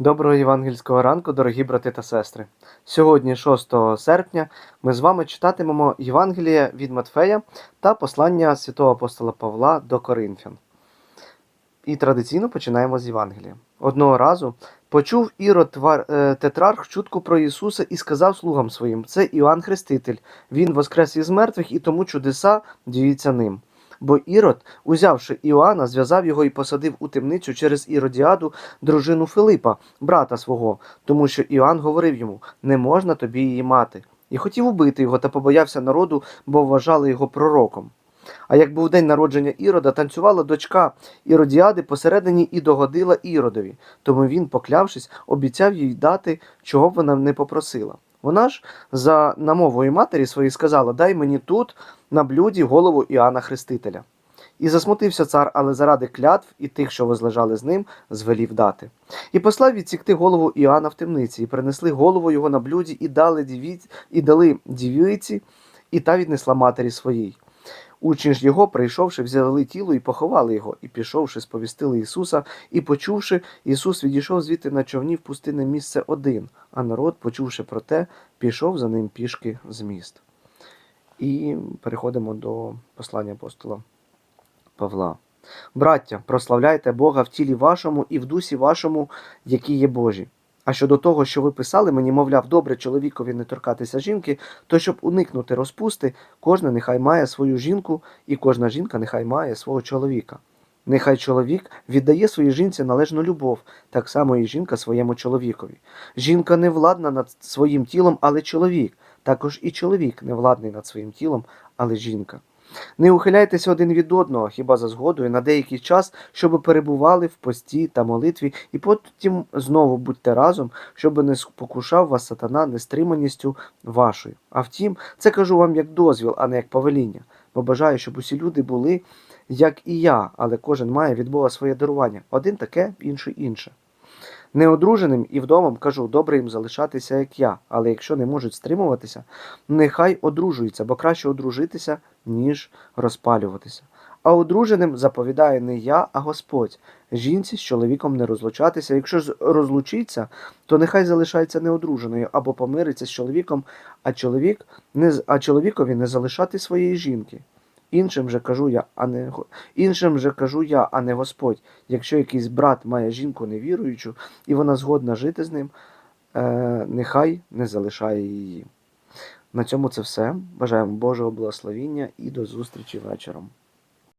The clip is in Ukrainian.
Доброго євангельського ранку, дорогі брати та сестри. Сьогодні, 6 серпня, ми з вами читатимемо Євангеліє від Матфея та послання святого апостола Павла до Коринфян. І традиційно починаємо з Євангелія. Одного разу почув Ірод е, тетрарх чутку про Ісуса і сказав слугам своїм: Це Іоанн Хреститель, він воскрес із мертвих, і тому чудеса діються ним. Бо Ірод, узявши Іоанна, зв'язав його і посадив у темницю через Іродіаду, дружину Филипа, брата свого, тому що Іоанн говорив йому: не можна тобі її мати. І хотів убити його та побоявся народу, бо вважали його пророком. А як був день народження Ірода, танцювала дочка Іродіади посередині і догодила Іродові. Тому він, поклявшись, обіцяв їй дати, чого б вона не попросила. Вона ж за намовою матері своєї сказала: Дай мені тут на блюді голову Іоанна Хрестителя. І засмутився цар, але заради клятв і тих, що возлежали з ним, звелів дати. І послав відсікти голову Іоанна в темниці, і принесли голову його на блюді, і дали дівіць, і дали дівиці, і та віднесла матері своїй. Учні ж його, прийшовши, взяли тіло і поховали його, і пішовши, сповістили Ісуса, і почувши, Ісус відійшов звідти на човні в пустинне місце один, а народ, почувши про те, пішов за ним пішки з міст. І переходимо до послання апостола Павла. Браття, прославляйте Бога в тілі вашому і в дусі вашому, які є Божі. А щодо того, що ви писали мені, мовляв, добре чоловікові не торкатися жінки, то щоб уникнути розпусти, кожна нехай має свою жінку, і кожна жінка нехай має свого чоловіка. Нехай чоловік віддає своїй жінці належну любов, так само і жінка своєму чоловікові. Жінка не владна над своїм тілом, але чоловік. Також і чоловік не владний над своїм тілом, але жінка. Не ухиляйтеся один від одного, хіба за згодою на деякий час, щоб перебували в пості та молитві, і потім знову будьте разом, щоб не спокушав вас сатана нестриманістю вашою. А втім, це кажу вам як дозвіл, а не як повеління, бо бажаю, щоб усі люди були, як і я, але кожен має від Бога своє дарування, один таке, інший інше. Неодруженим і вдомам кажу, добре їм залишатися, як я, але якщо не можуть стримуватися, нехай одружуються, бо краще одружитися, ніж розпалюватися. А одруженим заповідає не я, а Господь. Жінці з чоловіком не розлучатися. Якщо ж розлучиться, то нехай залишається неодруженою або помириться з чоловіком, а чоловік не а чоловікові не залишати своєї жінки. Іншим же кажу я, а не іншим же кажу я, а не Господь. Якщо якийсь брат має жінку невіруючу, і вона згодна жити з ним, е, нехай не залишає її. На цьому це все. Бажаємо Божого благословіння і до зустрічі вечором.